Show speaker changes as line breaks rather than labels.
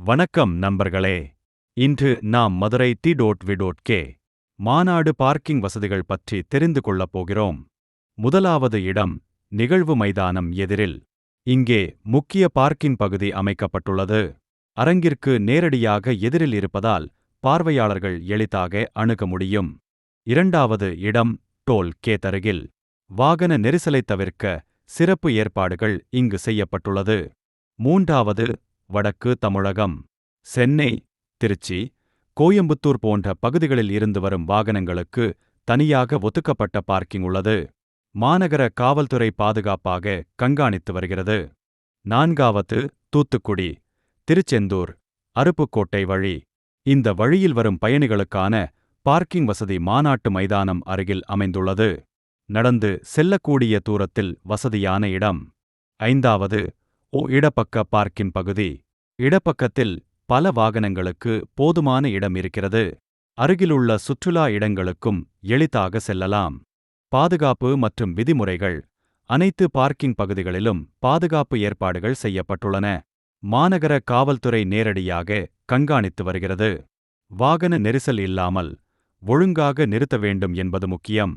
வணக்கம் நண்பர்களே. இன்று நாம் மதுரை தி டோட் விடோட் கே மாநாடு பார்க்கிங் வசதிகள் பற்றி தெரிந்து கொள்ளப் போகிறோம். முதலாவது இடம் நிகழ்வு மைதானம் எதிரில். இங்கே முக்கிய பார்க்கிங் பகுதி அமைக்கப்பட்டுள்ளது. அரங்கிற்கு நேரடியாக எதிரில் இருப்பதால் பார்வையாளர்கள் எளிதாக அணுக முடியும். இரண்டாவது இடம் டோல் கேத்தருகில். வாகன நெரிசலைத் தவிர்க்க சிறப்பு ஏற்பாடுகள் இங்கு செய்யப்பட்டுள்ளது. மூன்றாவது வடக்கு தமிழகம் சென்னை திருச்சி கோயம்புத்தூர் போன்ற பகுதிகளில் இருந்து வரும் வாகனங்களுக்கு தனியாக ஒதுக்கப்பட்ட பார்க்கிங் உள்ளது. மாநகர காவல்துறை பாதுகாப்பாக கண்காணித்து வருகிறது. நான்காவது தூத்துக்குடி திருச்செந்தூர் அருப்புக்கோட்டை வழி. இந்த வழியில் வரும் பயணிகளுக்கான பார்க்கிங் வசதி மாநாட்டு மைதானம் அருகில் அமைந்துள்ளது. நடந்து செல்லக்கூடிய தூரத்தில் வசதியான இடம். ஐந்தாவது ஓ இடப்பக்க பார்க்கிங் பகுதி. இடப்பக்கத்தில் பல வாகனங்களுக்கு போதுமான இடம் இருக்கிறது. அருகிலுள்ள சுற்றுலா இடங்களுக்கும் எளிதாக செல்லலாம். பாதுகாப்பு மற்றும் விதிமுறைகள். அனைத்து பார்க்கிங் பகுதிகளிலும் பாதுகாப்பு ஏற்பாடுகள் செய்யப்பட்டுள்ளன. மாநகர காவல்துறை நேரடியாக கண்காணித்து வருகிறது. வாகன நெரிசல் இல்லாமல் ஒழுங்காக நிறுத்த வேண்டும் என்பது முக்கியம்.